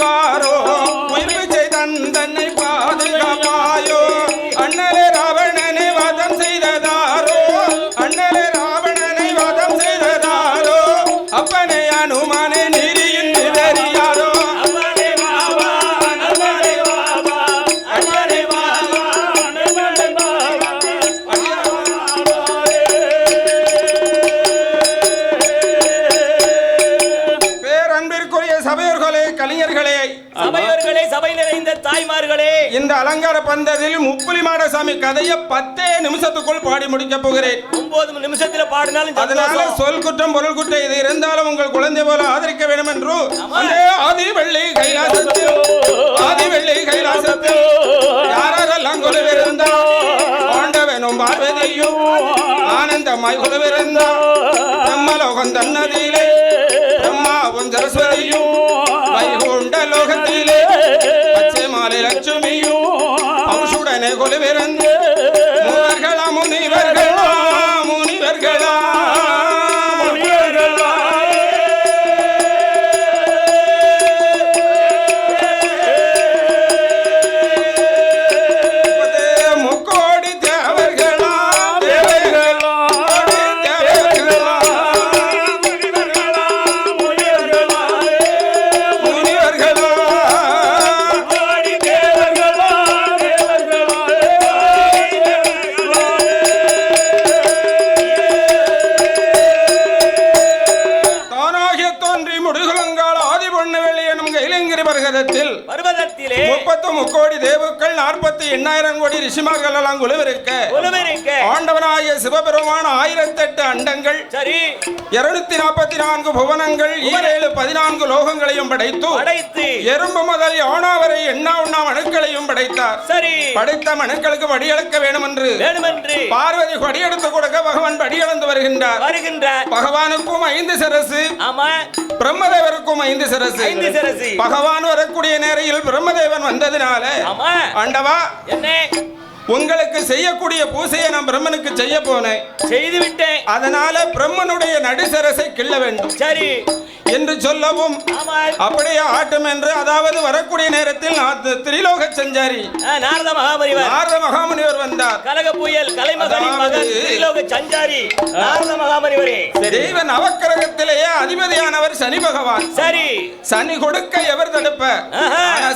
ঘর இந்த அலங்கார பந்ததில் முப்புலி மாடசாமி கதையை பத்தே நிமிஷத்துக்குள் பாடி முடிக்க போகிறேன். ஒன்பது நிமிஷத்துல பாடினாலும் அதனால. சொல் குற்றம் பொருள் குற்றம் இது இருந்தாலும் உங்கள் குழந்தை போல ஆதரிக்க வேண்டும் என்று ஆதி வெள்ளி கைலாசத்தில் ஆதி வெள்ளி கைலாசத்தில் யாரெல்லாம் குழுவிருந்தா ஆண்டவனும் பார்வதியும் ஆனந்தமாய் குழுவிருந்தா பிரம்மலோகம் தன்னதியிலே. அவசுடனே எனும் கைலங்கிரி பர்கதத்தில் பர்வதத்திலே முப்பத்து முக்கோடி தேவுக்கள் நாற்பத்தி எண்ணாயிரம் கோடி ரிஷிமார்கள் எல்லாம் குழுவிருக்க. உழவருக்க ஆண்டவனாகிய சிவபெருமான ஆயிரத்தெட்டு அண்டங்கள் சரி. இருநூத்தி நாற்பத்தி நான்கு புவனங்கள் ஈரேழு பதினான்கு லோகங்களையும் படைத்து படைத்து. எறும்பு முதல் யோனா வரை எண்ணா உண்ணா மனுக்களையும் படைத்தார். சரி. படைத்த மனுக்களுக்கு படியெடுக்க வேண்டும் என்று வேணுமென்று. பார்வதி படியெடுத்து கொடுக்க பகவான் படியெழுந்து வருகின்றார். வருகின்றார். பகவானுக்கும் ஐந்து சிரசு. ஆமா. பிரம்மதேவருக்கும் ஐந்து சிரசு. ஐந்து சிரசு. பகவான் வரக்கூடிய நேரையில் பிரம்மதேவன் வந்ததினால ஆண்டவா என்ன? உங்களுக்கு செய்யக்கூடிய பூசையை நான் பிரம்மனுக்கு செய்ய போனேன். செய்து விட்டேன். அதனால பிரம்மனுடைய நடுசரசை கிள்ள வேண்டும். சரி. என்று சொல்லவும் அப்படியே ஆட்டும் என்று அதாவது வரக்கூடிய நேரத்தில் திரிலோக சஞ்சாரி. நாரத மகாபரிவர். நாரத மகாமுனிவர் வந்தார். கலக புயல் கலைமகளின் மகன் சஞ்சாரி நாரத மகாபரிவரே. தெய்வ நவக்கிரகத்திலேயே அதிபதியானவர் சனி பகவான். சரி. சனி கொடுக்க எவர் தடுப்ப?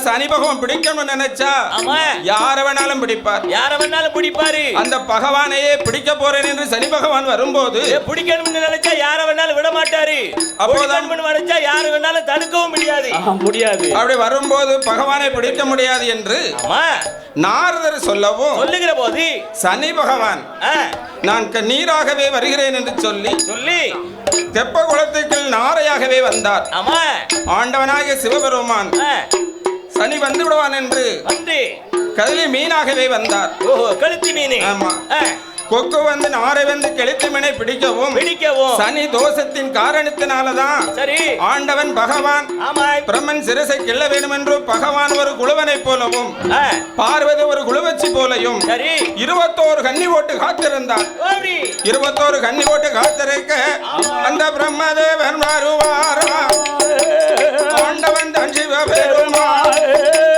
சனி பகவான் பிடிக்கணும்னு நினைச்சா ஆமா. யார வேணாலும் பிடிப்பார். யார வேணாலும் பிடிப்பாரு. அந்த பகவானையே பிடிக்க போறேன் என்று சனி பகவான் வரும்போது பிடிக்கணும்னு நினைச்சா யார வேணாலும் விட மாட்டாரு அப்போதான் நினைச்சா யாரு வேணாலும் தடுக்கவும் முடியாது. முடியாது. அப்படி வரும்போது பகவானை பிடிக்க முடியாது என்று ஆமா. நாரதர் சொல்லவும் சொல்லுகிற போது சனி பகவான் ஆ, நான் க- நீராகவே வருகிறேன் என்று சொல்லி சொல்லி. தெப்ப குளத்துக்கு நாரையாகவே வந்தார். ஆமா. ஆண்டவனாகிய சிவபெருமான் ஆ, சனி வந்து விடுவான் என்று வந்து. கதிலி மீனாகவே வந்தார். ஓஹோ கழுத்து மீன். ஆமா. கொக்கு வந்து நாரை வந்து கெளுத்து மீனை பிடிக்கவும். பிடிக்கவும். சனி தோஷத்தின் காரணத்தினாலதான் சரி. ஆண்டவன் பகவான் பிரம்மன் சிரசை கிள்ள வேண்டும் என்று பகவான் ஒரு குழுவனைப் போலவும் பார்வதி ஒரு குழுவச்சி போலையும் சரி. இருபத்தோரு கன்னி ஓட்டு காத்திருந்தார். இருபத்தோரு கன்னி ஓட்டு காத்திருக்க அந்த பிரம்மதேவன் வருவாரா? ஆண்டவன் தன் சிவபெருமான்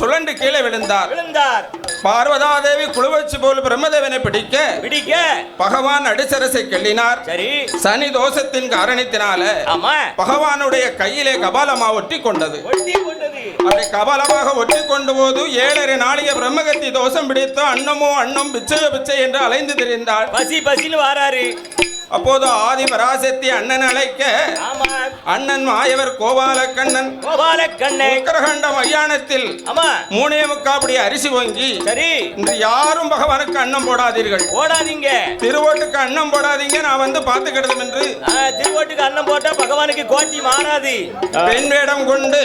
கீழே விழுந்தார். விழுந்தார். பார்வதாதேவி குழுவச்சு போல் பிரம்மதேவனை பிடிக்க பிடிக்க. பகவான் அடிசரசை கிள்ளினார். சரி. சனி தோஷத்தின் காரணத்தினால பகவானுடைய கையிலே கபாலமா ஒட்டி கொண்டது. ஒட்டி கொண்டது. அப்படி கபாலமாக ஒட்டி கொண்டு போது ஏழரை நாளிகை பிரம்மகத்தி தோஷம் பிடித்து அன்னமோ அன்னம் பிச்சையோ பிச்சை என்று அலைந்து திரிந்தாள். பசி பசின்னு வாராரு. அப்போது ஆதி பராசக்தி அண்ணன் அழைக்க அண்ணன் மாயவர் கோபால கண்ணன் கோபால கண்ணே உக்கரகண்ட மையானத்தில் மூணே முக்காப்படி அரிசி வாங்கி சரி. இன்று யாரும் பகவானுக்கு அன்னம் போடாதீர்கள். ஓடாதீங்க திருவோட்டுக்கு அன்னம் போடாதீங்க நான் வந்து பார்த்துக்கிடுதும் என்று. திருவோட்டுக்கு அன்னம் போட்டா பகவானுக்கு கோட்டி மாறாது. பெண் வேடம் கொண்டு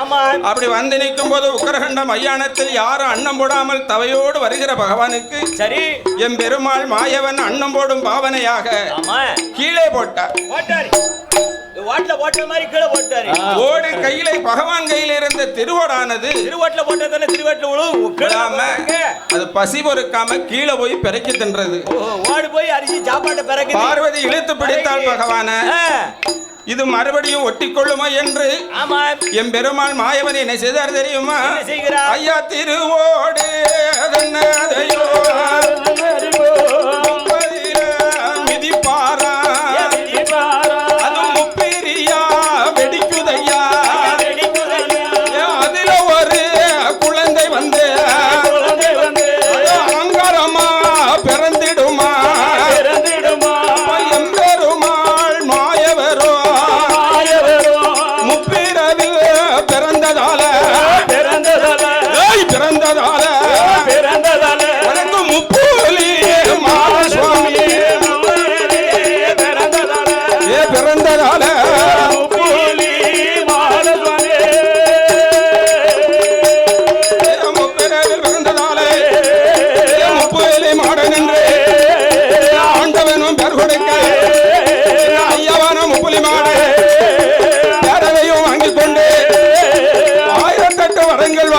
ஆமா. அப்படி வந்து நிற்கும் போது உக்கரகண்ட மையானத்தில் யாரும் அன்னம் போடாமல் தவையோடு வருகிற பகவானுக்கு சரி. எம் பெருமாள் மாயவன் அன்னம் போடும் பாவனையாக ஆமா கீழே போட்டார். போட்டாரு. ஓட்டுல போட்ட மாதிரி கீழே போட்டாரு. ஓடு கையிலே பகவான் கையில இருந்த திருவோடானது திருவோட்டுல போட்டதானே திருவோட்டுல விழாம. அது பசி பொறுக்காம கீழே போய் பிறக்கி தின்றது. ஓடு போய் அரிசி சாப்பாட்டை பிறகு பார்வதி இழுத்து பிடித்தாள் பகவான. இது மறுபடியும் ஒட்டிக்கொள்ளுமா என்று ஆமா. எம் பெருமாள் மாயவன் என்ன செய்தார் தெரியுமா? ஐயா திருவோடு hadi hadi.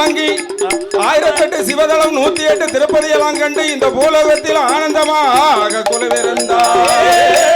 தாங்கி ஆயிரத்தெட்டு சிவதளம் நூத்தி எட்டு திருப்பதியெல்லாம் கண்டு இந்த பூலோகத்தில் ஆனந்தமாக குழுவிருந்தார்